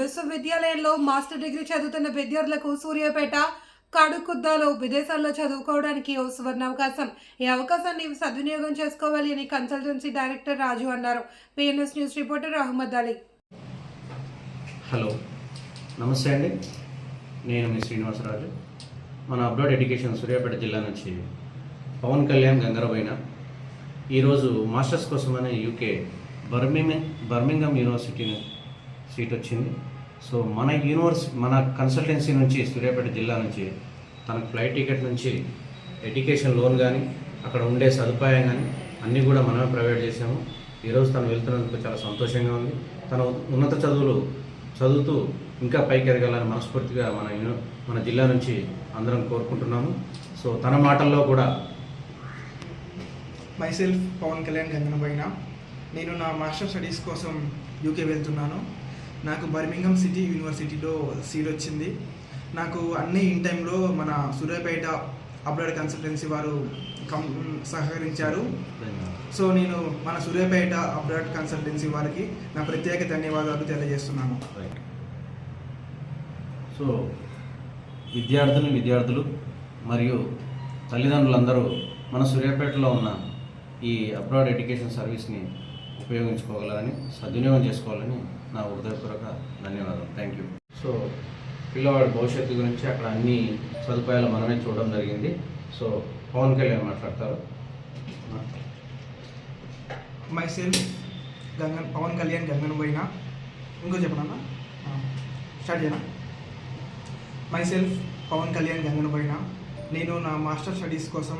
విశ్వవిద్యాలయంలో master degree చదువుతున్న విద్యార్థులకు సూర్యాపేట కడుకుద్దాలో విదేశాల్లో చదువుకోవడానికి ఓ సువర్ణ అవకాశం ఈ అవకాశాన్ని సద్వినియోగం చేసుకోవాలి అని కన్సల్టెన్సీ డైరెక్టర్ రాజు అన్నారు. PNS news reporter Ahmed Ali. Hello. నమస్తే అండి. నేను మీ శ్రీనివాసరాజు. మన అబ్రాడ్ ఎడ్యుకేషన్ సూర్యాపేట జిల్లా నుంచి పవన్ కళ్యాణ్ గంగరబోయిన. ఈరోజు మాస్టర్స్ కోసమని యూకే బర్మింగ్ బర్మింగం యూనివర్సిటీ సీట్ వచ్చింది. సో మన యూనివర్స్ మన కన్సల్టెన్సీ నుంచి సూర్యాపేట జిల్లా నుంచి తనకు ఫ్లైట్ టికెట్ నుంచి ఎడ్యుకేషన్ లోన్ కానీ అక్కడ ఉండే సదుపాయం కానీ అన్నీ కూడా మనమే ప్రొవైడ్ చేసాము ఈరోజు తను వెళ్తున్నందుకు చాలా సంతోషంగా ఉంది. తన ఉన్నత చదువులు చదువుతూ ఇంకా పైకి ఎదగాలని మనస్ఫూర్తిగా మన మన జిల్లా నుంచి అందరం కోరుకుంటున్నాము. సో తన మాటల్లో కూడా మైసెల్ఫ్ పవన్ కళ్యాణ్ గంగనబోయిన. నేను నా మాస్టర్ స్టడీస్ కోసం యూకే వెళ్తున్నాను. నాకు బర్మింగం సిటీ యూనివర్సిటీలో సీట్ వచ్చింది. నాకు అన్ని ఇన్ టైంలో మన సూర్యాపేట అబ్రాడ్ కన్సల్టెన్సీ వారు కం సహకరించారు. సో నేను మన సూర్యాపేట అబ్రాడ్ కన్సల్టెన్సీ వారికి నా ప్రత్యేక ధన్యవాదాలు తెలియజేస్తున్నాను. సో విద్యార్థులు విద్యార్థులు మరియు తల్లిదండ్రులందరూ మన సూర్యాపేటలో ఉన్న ఈ అబ్రాడ్ ఎడ్యుకేషన్ సర్వీస్ని ఉపయోగించుకోగలరని సద్వినియోగం చేసుకోవాలని నా హృదయపూర్వక ధన్యవాదాలు. థ్యాంక్ యూ సో పిల్లవాడి భవిష్యత్తు గురించి అక్కడ అన్ని సదుపాయాలు మనమే చూడడం జరిగింది. సో పవన్ కళ్యాణ్ మాట్లాడతారు. మైసెల్ఫ్ గంగన్ పవన్ కళ్యాణ్ గంగనబోయిన ఇంకో చెప్పనన్నా స్టార్ట్ చేయనా మైసెల్ఫ్ పవన్ కళ్యాణ్ గంగనబోయిన నేను నా మాస్టర్ స్టడీస్ కోసం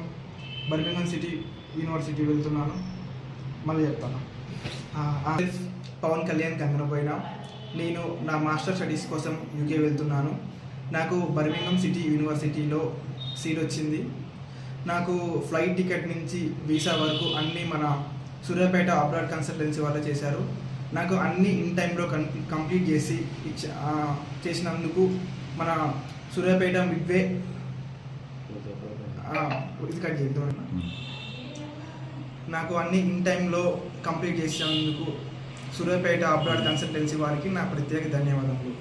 బర్మింగం సిటీ యూనివర్సిటీ వెళ్తున్నాను. మళ్ళీ చెప్తాను. సెల్ఫ్ పవన్ కళ్యాణ్ గంగనపోయిన నేను నా మాస్టర్ స్టడీస్ కోసం యూకే వెళ్తున్నాను. నాకు బర్మింగం సిటీ యూనివర్సిటీలో సీట్ వచ్చింది. నాకు ఫ్లైట్ టికెట్ నుంచి వీసా వరకు అన్నీ మన సూర్యాపేట అబ్రాడ్ కన్సల్టెన్సీ వాళ్ళు చేశారు. నాకు అన్నీ ఇన్ టైంలో కం కంప్లీట్ చేసి చేసినందుకు మన సూర్యాపేట మిడ్వే ఇది కట్ చేద్దాం. నాకు అన్ని ఇన్ టైంలో కంప్లీట్ చేసినందుకు సూర్యాపేట అబ్రాడ్ కన్సల్టెన్సీ వారికి నా ప్రత్యేక ధన్యవాదములు.